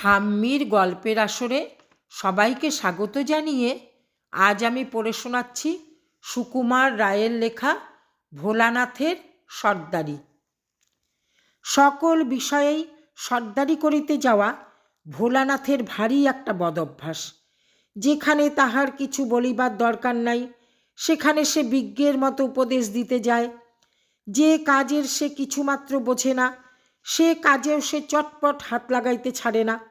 ঠাম্মির গল্পের আসরে সবাইকে স্বাগত জানিয়ে আজ আমি পড়ে শোনাচ্ছি সুকুমার রায়ের লেখা ভোলানাথের সর্দারি। সকল বিষয়েই সর্দারি করিতে যাওয়া ভোলানাথের ভারী একটা বদভ্যাস। যেখানে তাহার কিছু বলিবার দরকার নাই, সেখানে সে বিজ্ঞের মতো উপদেশ দিতে যায়। যে কাজের সে কিছুমাত্র বোঝে না, সে কাজেও সে চটপট হাত লাগাইতে ছাড়ে না।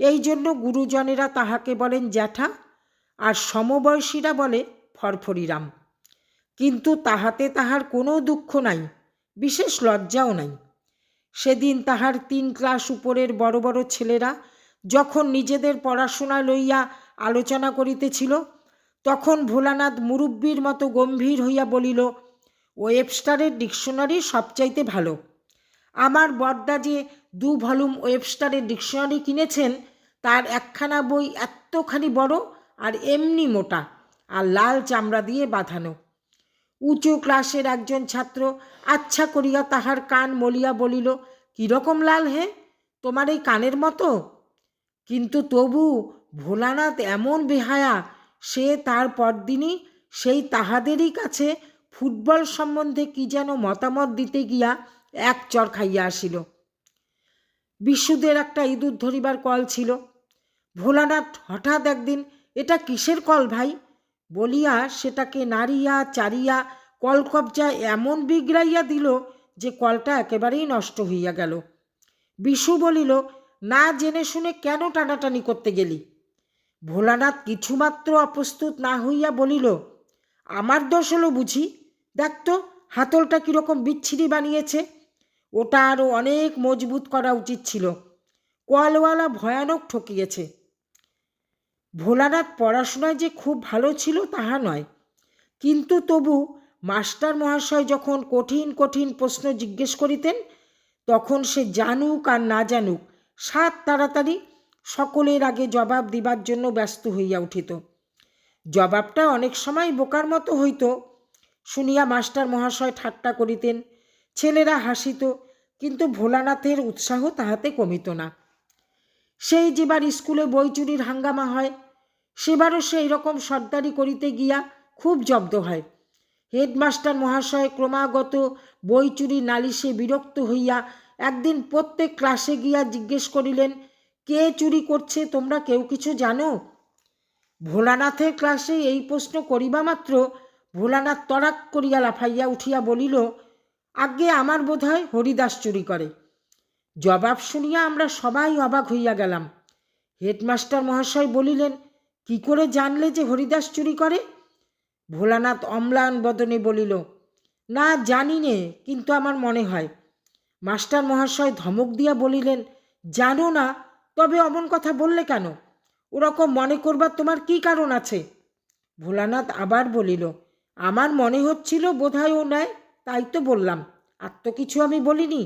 এই জন্য গুরুজনেরা তাহাকে বলেন, জ্যাঠা, আর সমবয়সীরা বলে, ফরফরিরাম। কিন্তু তাহাতে তাহার কোনো দুঃখ নাই, বিশেষ লজ্জাও নাই। সেদিন তাহার তিন ক্লাস উপরের বড় বড় ছেলেরা যখন নিজেদের পড়াশোনা লইয়া আলোচনা করিতেছিল, তখন ভোলানাথ মুরব্বীর মতো গম্ভীর হইয়া বলিল ওয়েবস্টারের ডিকশনারি সবচাইতে ভালো। আমার বর্দা যে দু ভলুম ওয়েবস্টারের ডিকশনারি কিনেছেন, তার একখানা বই এতখানি বড় আর এমনি মোটা আর লাল চামড়া দিয়ে বাঁধানো। উঁচু ক্লাসের একজন ছাত্র আচ্ছা করিয়া তাহার কান মলিয়া বলিল কীরকম লাল হে? তোমার এই কানের মতো? কিন্তু তবু ভোলানাথ এমন বেহায়া, সে তার পরদিনই সেই তাহাদেরই কাছে ফুটবল সম্বন্ধে কি যেন মতামত দিতে গিয়া এক চর খাইয়া আসিল। বিশুদের একটা ইঁদুর ধরিবার কল ছিল। ভোলানাথ হঠাৎ একদিন, এটা কিসের কল ভাই? বলিয়া সেটাকে নাড়িয়া চারিয়া কলকবজা এমন বিগড়াইয়া দিল যে কলটা একেবারেই নষ্ট হইয়া গেল। বিশু বলিল, না জেনে শুনে কেন টানাটানি করতে গেলি? ভোলানাথ কিছুমাত্র অপ্রস্তুত না হইয়া বলিল, আমার দোষ হলো বুঝি? দেখ তো, হাতলটা কীরকম বিচ্ছিরি বানিয়েছে। ওটা আরও অনেক মজবুত করা উচিত ছিল। কলওয়ালা ভয়ানক ঠকিয়েছে। ভোলানাথ পড়াশোনায় যে খুব ভালো ছিল তাহা নয়। কিন্তু তবু মাস্টার মহাশয় যখন কঠিন কঠিন প্রশ্ন জিজ্ঞেস করিতেন, তখন সে জানুক আর না জানুক, সাত তাড়াতাড়ি সকলের আগে জবাব দিবার জন্য ব্যস্ত হইয়া উঠিত। জবাবটা অনেক সময় বোকার মতো হইত। শুনিয়া মাস্টার মহাশয় ঠাট্টা করিতেন ছেলেরা হাসিত, কিন্তু ভোলানাথের উৎসাহ তাহাতে কমিত না। সেই যেবার স্কুলে বই চুরির হাঙ্গামা হয়, সেবারও সেই রকম সর্দারি করিতে গিয়া খুব জব্দ হয়। হেডমাস্টার মহাশয় ক্রমাগত বই চুরি নালিশে বিরক্ত হইয়া একদিন প্রত্যেক ক্লাসে গিয়া জিজ্ঞেস করিলেন, কে চুরি করছে, তোমরা কেউ কিছু জানো? ভোলানাথের ক্লাসে এই প্রশ্ন করিবা মাত্র? ভোলানাথ তরাক করিয়া লাফাইয়া উঠিয়া বলিল আজ্ঞে আমার বোধ হয় হরিদাস চুরি করে। জবাব শুনিয়া আমরা সবাই অবাক হইয়া গেলাম। হেডমাস্টার মহাশয় বলিলেন, কি করে জানলে যে হরিদাস চুরি করে? ভোলানাথ অম্লান বদনে বলিল, না জানি নে, কিন্তু আমার মনে হয়। মাস্টার মহাশয় ধমক দিয়া বলিলেন, জানো না, তবে অমন কথা বললে কেন? ওরকম মনে করবার তোমার কি কারণ আছে? ভোলানাথ আবার বলিল, আমার মনে হচ্ছিল বোধহয় ও নেয় তাই তো বললাম, আর তো কিছু আমি বলিনি।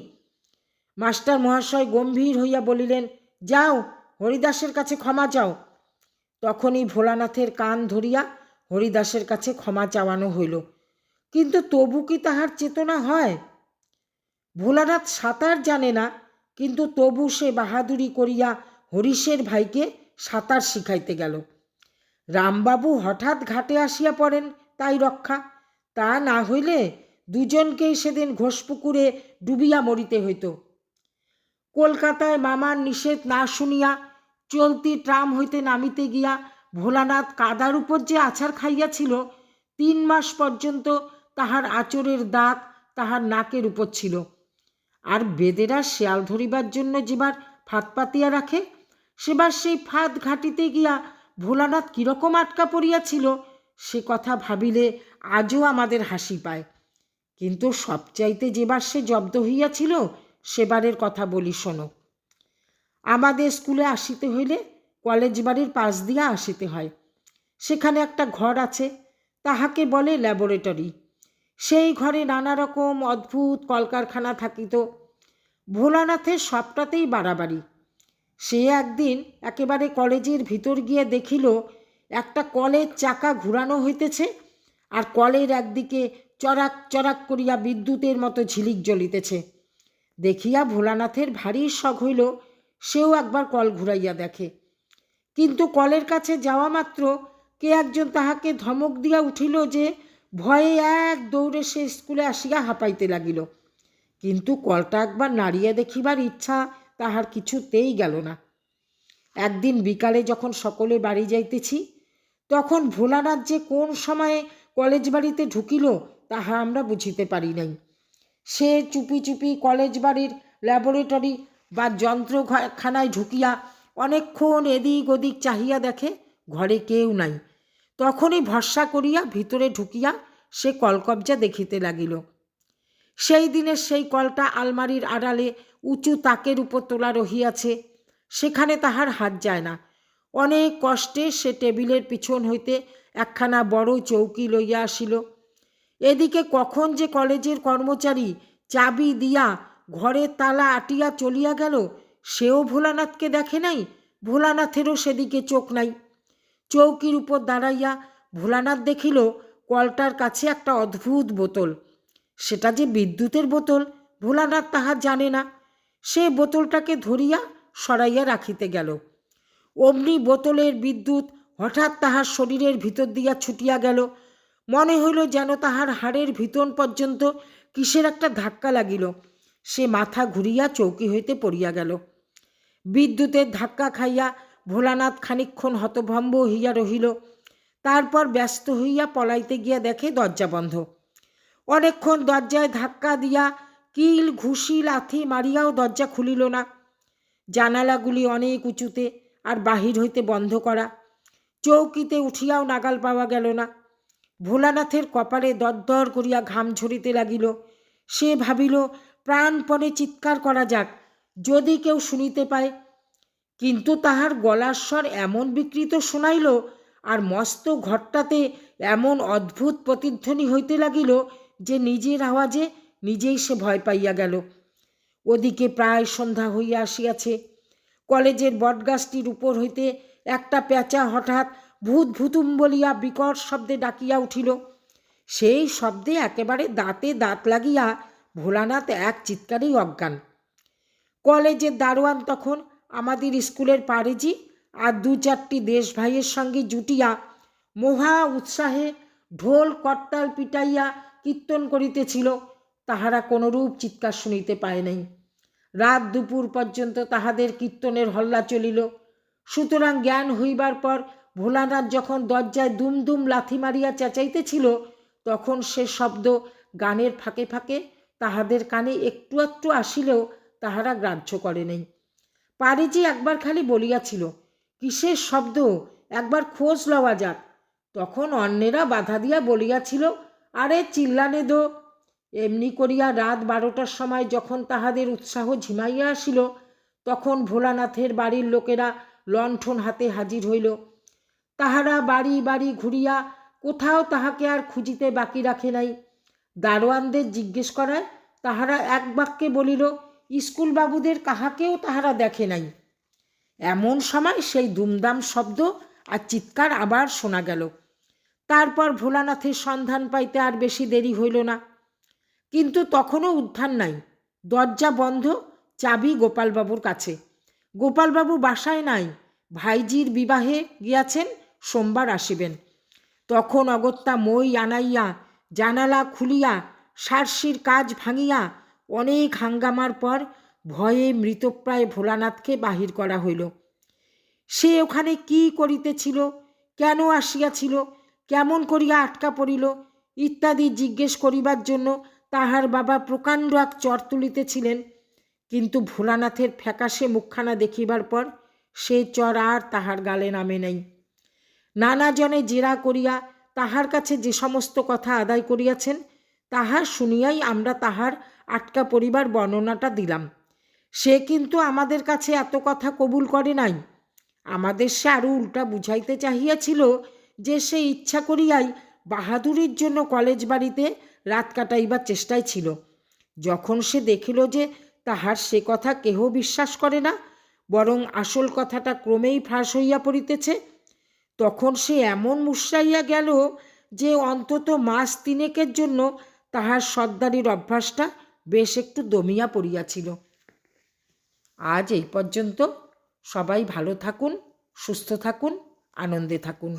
মাস্টার মহাশয় গম্ভীর হইয়া বলিলেন, যাও, হরিদাসের কাছে ক্ষমা চাও। তখনই ভোলানাথের কান ধরিয়া হরিদাসের কাছে ক্ষমা চাওয়ানো হইল। কিন্তু তবু কি তাহার চেতনা হয়? ভোলানাথ সাঁতার জানে না, কিন্তু তবু সে বাহাদুরি করিয়া হরিশের ভাইকে সাঁতার শিখাইতে গেল। রামবাবু হঠাৎ ঘাটে আসিয়া পড়েন তাই রক্ষা। তা না হইলে দুজনকেই সেদিন ঘোষপুকুরে ডুবিয়া মরিতে হইত। কলকাতায় মামার নিষেধ না শুনিয়া চলতি ট্রাম হইতে নামিতে গিয়া ভোলানাথ কাদার উপর যে আছাড় খাইয়াছিল, তিন মাস পর্যন্ত তাহার আচরের দাগ তাহার নাকের উপর ছিল। আর বেদেরা শেয়াল ধরিবার জন্য যেবার ফাঁদ পাতিয়া রাখে, সেবার সেই ফাঁদ ঘাটিতে গিয়া ভোলানাথ কীরকম আটকা পড়িয়াছিল, সে কথা ভাবিলে আজও আমাদের হাসি পায়। কিন্তু সবচাইতে যেবার সে জব্দ হইয়াছিল সেবারের কথা বলি শোনো। আমাদের স্কুলে আসিতে হইলে কলেজ বাড়ির পাশ দিয়া আসিতে হয়। সেখানে একটা ঘর আছে, তাহাকে বলে ল্যাবরেটরি। সেই ঘরে নানা রকম অদ্ভুত কলকারখানা থাকিত। ভোলানাথের সবটাতেই বাড়াবাড়ি। সে একদিন একেবারে কলেজের ভিতর গিয়ে দেখিল, একটা কলের চাকা ঘুরানো হইতেছে, আর কলের একদিকে চরাক চরাক করিয়া বিদ্যুতের মতো ঝিলিক জ্বলিতেছে। দেখিয়া ভোলানাথের ভারী শখ হইল, সেও একবার কল ঘুরাইয়া দেখে। কিন্তু কলের কাছে যাওয়া মাত্র কে একজন তাহাকে ধমক দিয়া উঠিল যে ভয়ে এক দৌড়ে সে স্কুলে আসিয়া হাঁপাইতে লাগিল। কিন্তু কলটা একবার নাড়িয়া দেখিবার ইচ্ছা তাহার কিছুতেই গেল না। একদিন বিকালে যখন সকলে বাড়ি যাইতেছি, তখন ভোলানাথ যে কোন সময়ে কলেজ বাড়িতে ঢুকিল তাহা আমরা বুঝিতে পারি নাই। সে চুপি চুপি কলেজ বাড়ির ল্যাবরেটরি বা যন্ত্রখানায় ঢুকিয়া অনেকক্ষণ এদিক ওদিক চাহিয়া দেখে ঘরে কেউ নাই। তখনই ভরসা করিয়া ভিতরে ঢুকিয়া সে কলকবজা দেখিতে লাগিল। সেই দিনের সেই কলটা আলমারির আড়ালে উঁচু তাকের উপর তোলা রহিয়াছে, সেখানে তাহার হাত যায় না। অনেক কষ্টে সে টেবিলের পিছন হইতে একখানা বড় চৌকি লইয়া আসিল। এদিকে কখন যে কলেজের কর্মচারী চাবি দিয়া ঘরের তালা আটিয়া চলিয়া গেল, সেও ভোলানাথকে দেখে নাই, ভোলানাথেরও সেদিকে চোখ নাই। চৌকির উপর দাঁড়াইয়া ভোলানাথ দেখিল, কলটার কাছে একটা অদ্ভুত বোতল। সেটা যে বিদ্যুতের বোতল, ভোলানাথ তাহা জানে না। সে বোতলটাকে ধরিয়া সরাইয়া রাখিতে গেল। অমনি বোতলের বিদ্যুৎ হঠাৎ তাহার শরীরের ভিতর দিয়া ছুটিয়া গেল। মনে হইল যেন তাহার হাড়ের ভিতন পর্যন্ত কিসের একটা ধাক্কা লাগিল। সে মাথা ঘুরিয়া চৌকি হইতে পড়িয়া গেল। বিদ্যুতের ধাক্কা খাইয়া ভোলানাথ খানিক্ষণ হতভম্ব হইয়া রহিল। তারপর ব্যস্ত হইয়া পলাইতে গিয়া দেখে দরজা বন্ধ। অনেকক্ষণ দরজায় ধাক্কা দিয়া কিল, ঘুষি, লাথি মারিয়াও দরজা খুলিল না। জানালাগুলি অনেক উঁচুতে আর বাহির হইতে বন্ধ করা। চৌকিতে উঠিয়াও নাগাল পাওয়া গেল না। ভোলানাথের কপালে দরদর করিয়া ঘাম ঝরিতে লাগিল। সে ভাবিল, প্রাণপণে চিৎকার করা যাক, যদি কেউ শুনিতে পায়। কিন্তু তাহার গলার স্বর এমন বিকৃত শোনাইল, আর মস্ত ঘরটাতে এমন অদ্ভুত প্রতিধ্বনি হইতে লাগিল, যে নিজের আওয়াজে নিজেই সে ভয় পাইয়া গেল। ওদিকে প্রায় সন্ধ্যা হইয়া আসিয়াছে। কলেজের বটগাছটির উপর হইতে একটা পেঁচা হঠাৎ ভূত ভূতুম বলিয়া বিকট শব্দে ডাকিয়া উঠিল। সেই শব্দে একেবারে দাঁতে দাঁত লাগিয়া ভোলানাথ এক চিৎকারেই অজ্ঞান। কলেজের দারোয়ান তখন আমাদের স্কুলের পারেজি আর দু চারটি দেশ ভাইয়ের সঙ্গে জুটিয়া মহা উৎসাহে ঢোল করতাল পিটাইয়া কীর্তন করিতেছিল। তাহারা কোনরূপ চিৎকার শুনিতে পায় নাই। রাত দুপুর পর্যন্ত তাহাদের কীর্তনের হল্লা চলিল। সুতরাং জ্ঞান হইবার পর ভোলানাথ যখন দরজায় দুম দুম লাথি মারিয়া চেঁচাইতেছিল, তখন সে শব্দ গানের ফাঁকে ফাঁকে তাহাদের কানে একটু একটু আসিলেও তাহারা গ্রাহ্য করে নাই। পারিজি একবার খালি বলিয়াছিল, কিসের শব্দ? একবার খোঁজ লওয়া যাক। তখন অন্যেরা বাধা দিয়া বলিয়াছিল, আরে চিল্লানে দো। এমনি করিয়া রাত বারোটার সময় যখন তাহাদের উৎসাহ ঝিমাইয়া আসিল, তখন ভোলানাথের বাড়ির লোকেরা লণ্ঠন হাতে হাজির হইল। তাহারা বাড়ি বাড়ি ঘুরিয়া কোথাও তাহাকে আর খুঁজিতে বাকি রাখে নাই। দারোয়ানদের জিজ্ঞেস করায় তাহারা এক বাক্যে বলিল স্কুল বাবুদের কাহাকেও তাহারা দেখে নাই। এমন সময় সেই দুমদাম শব্দ আর চিৎকার আবার শোনা গেল। তারপর ভোলানাথের সন্ধান পাইতে আর বেশি দেরি হইল না। কিন্তু তখনও উদ্ধার নাই। দরজা বন্ধ, চাবি গোপালবাবুর কাছে। গোপালবাবু বাসায় নাই। ভাইজির বিবাহে গিয়াছেন সোমবার আসিবেন। তখন অগত্যা মই আনাইয়া, জানালা খুলিয়া, সারসির কাজ ভাঙিয়া অনেক হাঙ্গামার পর ভয়ে মৃতপ্রায় ভোলানাথকে বাহির করা হইল। সে ওখানে কি করিতেছিল, কেন আসিয়াছিল, কেমন করিয়া আটকা পড়িল ইত্যাদি জিজ্ঞেস করিবার জন্য তাহার বাবা প্রকাণ্ড এক চর তুলিতেছিলেন। কিন্তু ভোলানাথের ফ্যাকাশে মুখখানা দেখিবার পর সে চর আর তাহার গালে নামে নাই। নানা জনে জেরা করিয়া তাহার কাছে যে সমস্ত কথা আদায় করিয়াছেন তাহা শুনিয়াই আমরা তাহার আটকা পরিবার বর্ণনাটা দিলাম। সে কিন্তু আমাদের কাছে এত কথা কবুল করে নাই। আমাদের সে আরও উল্টা বুঝাইতে চাহিয়াছিল যে সে ইচ্ছা করিয়াই বাহাদুরির জন্য কলেজ বাড়িতে রাত কাটাইবার চেষ্টায় ছিল। যখন সে দেখিল যে তাহার সে কথা কেহ বিশ্বাস করে না, বরং আসল কথাটা ক্রমেই ফাঁস হইয়া পড়িতেছে তখন সে এমন মুশরাইয়া গেল যে অন্তত মাস তিনেকের জন্য তাহার সর্দারির অভ্যাসটা বেশ একটু দমিয়া পড়িয়াছিল। আজ এই পর্যন্ত সবাই ভালো থাকুন, সুস্থ থাকুন, আনন্দে থাকুন।